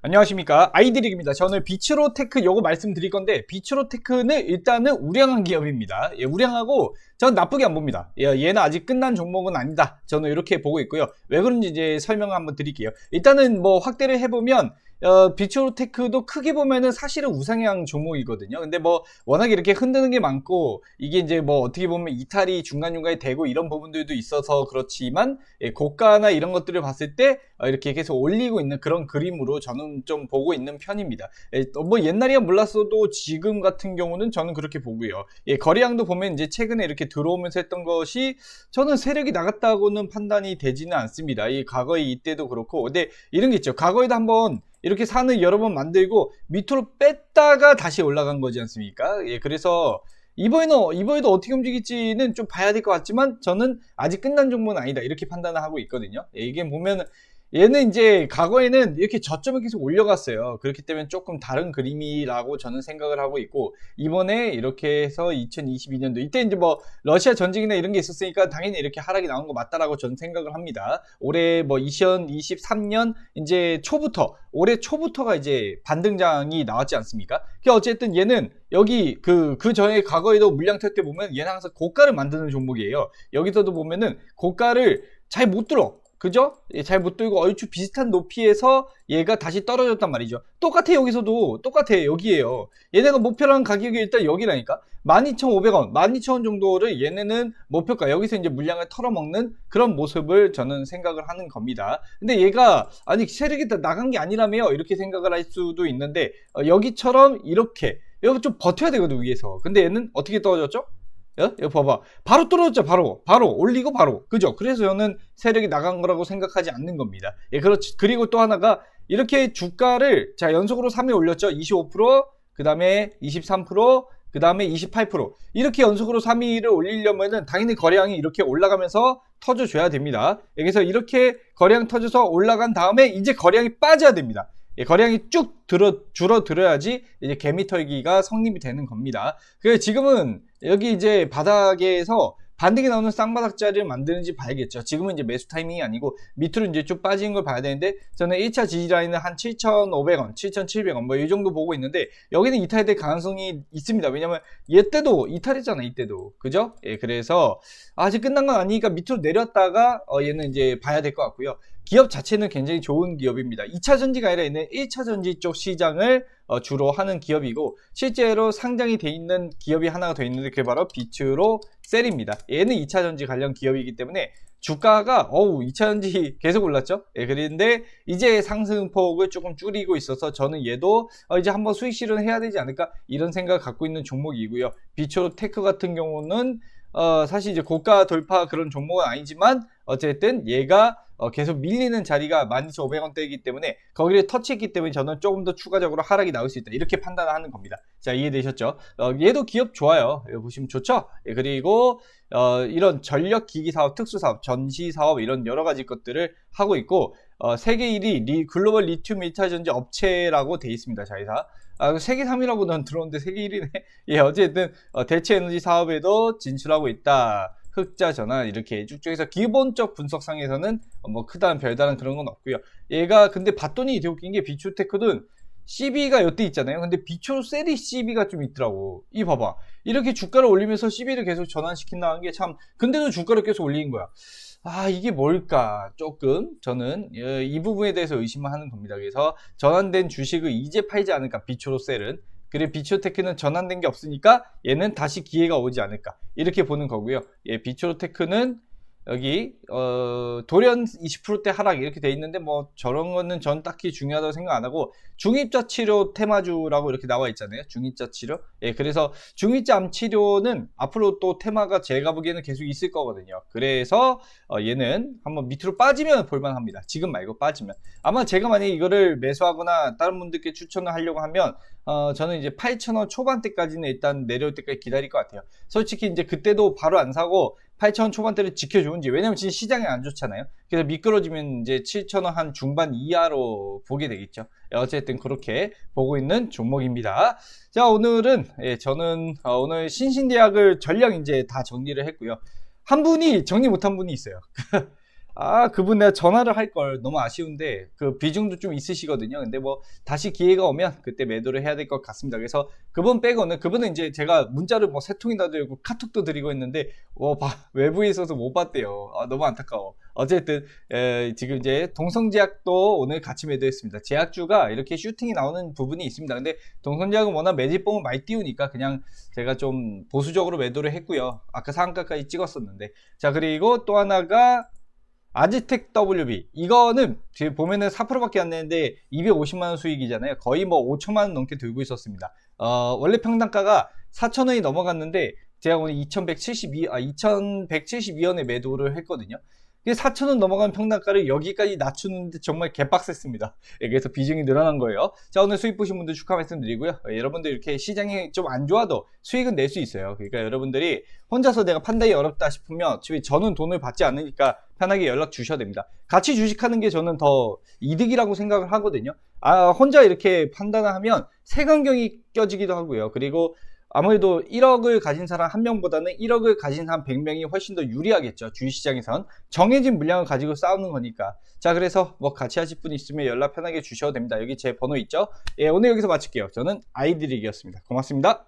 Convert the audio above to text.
안녕하십니까 아이드릭입니다. 저는 비츠로테크 요거 말씀드릴 건데 비츠로테크는 일단은 우량한 기업입니다. 예, 우량하고 전 나쁘게 안 봅니다. 예, 얘는 아직 끝난 종목은 아니다. 저는 이렇게 보고 있고요. 왜 그런지 이제 설명 한번 드릴게요. 일단은 뭐 확대를 해보면 어, 비츠로테크도 크게 보면은 사실은 우상향 종목이거든요. 근데 뭐 워낙 이렇게 흔드는 게 많고 이게 이제 뭐 어떻게 보면 이탈이 중간중간에 되고 이런 부분들도 있어서 그렇지만 예, 고가나 이런 것들을 봤을 때 어, 이렇게 계속 올리고 있는 그런 그림으로 저는 좀 보고 있는 편입니다. 예, 뭐 옛날이야 몰랐어도 지금 같은 경우는 저는 그렇게 보고요. 예, 거래량도 보면 이제 최근에 이렇게 들어오면서 했던 것이 저는 세력이 나갔다고는 판단이 되지는 않습니다. 이 과거에 이때도 그렇고 근데 이런 게 있죠. 과거에도 한번 이렇게 산을 여러 번 만들고 밑으로 뺐다가 다시 올라간 거지 않습니까? 예, 그래서 이번에는 이번에도 어떻게 움직일지는 좀 봐야 될 것 같지만 저는 아직 끝난 종목은 아니다 이렇게 판단을 하고 있거든요. 예, 이게 보면 얘는 이제 과거에는 이렇게 저점을 계속 올려갔어요. 그렇기 때문에 조금 다른 그림이라고 저는 생각을 하고 있고 이번에 이렇게 해서 2022년도 이때 이제 뭐 러시아 전쟁이나 이런 게 있었으니까 당연히 이렇게 하락이 나온 거 맞다라고 저는 생각을 합니다. 올해 뭐 2023년 이제 초부터 올해 초부터가 이제 반등장이 나왔지 않습니까? 그 어쨌든 얘는 여기 그, 그 전에 과거에도 물량 탈 때 보면 얘는 항상 고가를 만드는 종목이에요. 여기서도 보면은 고가를 잘 못 들어. 그죠? 예, 잘못 들고 얼추 비슷한 높이에서 얘가 다시 떨어졌단 말이죠. 똑같아 여기서도 똑같아 여기에요. 얘네가 목표라는 가격이 일단 여기라니까 12,500원, 12,000원 정도를 얘네는 목표가 여기서 이제 물량을 털어먹는 그런 모습을 저는 생각을 하는 겁니다. 근데 얘가 아니 세력이 다 나간 게 아니라며요 이렇게 생각을 할 수도 있는데 어, 여기처럼 이렇게 여기 좀 버텨야 되거든 위에서. 근데 얘는 어떻게 떨어졌죠? 어? 이거 봐봐. 바로 떨어졌죠, 바로. 바로. 올리고 바로. 그죠? 그래서 저는 세력이 나간 거라고 생각하지 않는 겁니다. 예, 그렇지. 그리고 또 하나가, 이렇게 주가를, 자, 연속으로 3회 올렸죠? 25%, 그 다음에 23%, 그 다음에 28%. 이렇게 연속으로 3위를 올리려면은 당연히 거래량이 이렇게 올라가면서 터져 줘야 됩니다. 여기서 이렇게 거래량 터져서 올라간 다음에 이제 거래량이 빠져야 됩니다. 예, 거래량이 쭉 들어, 줄어들어야지 이제 개미 털기가 성립이 되는 겁니다. 그래서 지금은 여기 이제 바닥에서 반등이 나오는 쌍바닥 자리를 만드는지 봐야겠죠. 지금은 이제 매수 타이밍이 아니고 밑으로 이제 쭉 빠지는 걸 봐야 되는데 저는 1차 지지 라인은 한 7,500원, 7,700원 뭐 이 정도 보고 있는데 여기는 이탈될 가능성이 있습니다. 왜냐면 얘 때도 이탈했잖아, 이때도. 그죠? 예, 그래서 아직 끝난 건 아니니까 밑으로 내렸다가 어, 얘는 이제 봐야 될 것 같고요. 기업 자체는 굉장히 좋은 기업입니다. 2차 전지가 아니라 있는 1차 전지 쪽 시장을 어, 주로 하는 기업이고 실제로 상장이 돼 있는 기업이 하나가 더 있는데 그게 바로 비츠로 셀입니다. 얘는 2차 전지 관련 기업이기 때문에 주가가 어우 2차 전지 계속 올랐죠. 예, 그런데 이제 상승폭을 조금 줄이고 있어서 저는 얘도 어, 이제 한번 수익 실현해야 되지 않을까 이런 생각을 갖고 있는 종목이고요. 비츠로 테크 같은 경우는 어, 사실 이제 고가 돌파 그런 종목은 아니지만 어쨌든 얘가 어, 계속 밀리는 자리가 12,500원대이기 때문에 거기를 터치했기 때문에 저는 조금 더 추가적으로 하락이 나올 수 있다. 이렇게 판단을 하는 겁니다. 자, 이해되셨죠? 어, 얘도 기업 좋아요. 보시면 좋죠? 예, 그리고 어, 이런 전력 기기 사업, 특수 사업, 전시 사업 이런 여러 가지 것들을 하고 있고 어, 세계 1위 리, 글로벌 리튬 1차 전지 업체라고 돼 있습니다. 자회사. 아, 세계 3위라고는 들었는데 세계 1위네. 예, 어쨌든 어, 대체 에너지 사업에도 진출하고 있다. 흑자 전환 이렇게 쭉쭉 해서 기본적 분석상에서는 뭐 크다는 별다른 그런 건 없고요. 얘가 근데 봤더니 되게 웃긴 게 비추테크는 CB가 여태 있잖아요. 근데 비초 셀이 CB가 좀 있더라고. 이 봐봐. 이렇게 주가를 올리면서 CB를 계속 전환시킨다는 게 참, 근데도 주가를 계속 올리는 거야. 아, 이게 뭘까? 조금 저는 어, 이 부분에 대해서 의심을 하는 겁니다. 그래서 전환된 주식을 이제 팔지 않을까? 비초로 셀은. 그리고 비초테크는 전환된 게 없으니까 얘는 다시 기회가 오지 않을까 이렇게 보는 거고요. 예, 비초테크는 여기 어, 돌연 20%대 하락 이렇게 돼 있는데 뭐 저런 거는 전 딱히 중요하다고 생각 안 하고 중입자 치료 테마주라고 이렇게 나와 있잖아요. 중입자 치료. 예, 그래서 중입자 암 치료는 앞으로 또 테마가 제가 보기에는 계속 있을 거거든요. 그래서 어, 얘는 한번 밑으로 빠지면 볼만합니다. 지금 말고 빠지면 아마 제가 만약에 이거를 매수하거나 다른 분들께 추천을 하려고 하면 어, 저는 이제 8,000원 초반대까지는 일단 내려올 때까지 기다릴 것 같아요. 솔직히 이제 그때도 바로 안 사고 8,000원 초반대를 지켜주는지 왜냐면 지금 시장이 안 좋잖아요. 그래서 미끄러지면 이제 7,000원 한 중반 이하로 보게 되겠죠. 어쨌든 그렇게 보고 있는 종목입니다. 자 오늘은 예, 저는 어, 오늘 신신대학을 전량 이제 다 정리를 했고요. 한 분이 정리 못한 분이 있어요. 아, 그분 내가 전화를 할 걸 너무 아쉬운데 그 비중도 좀 있으시거든요. 근데 뭐 다시 기회가 오면 그때 매도를 해야 될 것 같습니다. 그래서 그분 빼고는 그분은 이제 제가 문자를 뭐 세 통이나 드리고 카톡도 드리고 있는데 어, 봐, 외부에 있어서 못 봤대요. 아, 너무 안타까워. 어쨌든 에, 지금 이제 동성제약도 오늘 같이 매도했습니다. 제약주가 이렇게 슈팅이 나오는 부분이 있습니다. 근데 동성제약은 워낙 매집봉을 많이 띄우니까 그냥 제가 좀 보수적으로 매도를 했고요. 아까 상한가까지 찍었었는데 자 그리고 또 하나가 아지텍 WB 이거는 지금 보면은 4%밖에 안 되는데 250만 원 수익이잖아요. 거의 뭐 5천만 원 넘게 들고 있었습니다. 어, 원래 평당가가 4천 원이 넘어갔는데 제가 오늘 2172, 아, 2172원에 매도를 했거든요 4천 원 넘어간 평당가를 여기까지 낮추는데 정말 개빡셌습니다 예, 그래서 비중이 늘어난 거예요 자 오늘 수익 보신 분들 축하 말씀드리고요 예, 여러분들 이렇게 시장이 좀 안 좋아도 수익은 낼 수 있어요 그러니까 여러분들이 혼자서 내가 판단이 어렵다 싶으면 어차피 저는 돈을 받지 않으니까 편하게 연락 주셔야 됩니다. 같이 주식하는 게 저는 더 이득이라고 생각을 하거든요. 아, 혼자 이렇게 판단을 하면 세간경이 껴지기도 하고요. 그리고 아무래도 1억을 가진 사람 한 명보다는 1억을 가진 사람 100명이 훨씬 더 유리하겠죠. 주식시장에선. 정해진 물량을 가지고 싸우는 거니까. 자, 그래서 뭐 같이 하실 분 있으면 연락 편하게 주셔도 됩니다. 여기 제 번호 있죠? 예, 오늘 여기서 마칠게요. 저는 아이드릭이었습니다. 고맙습니다.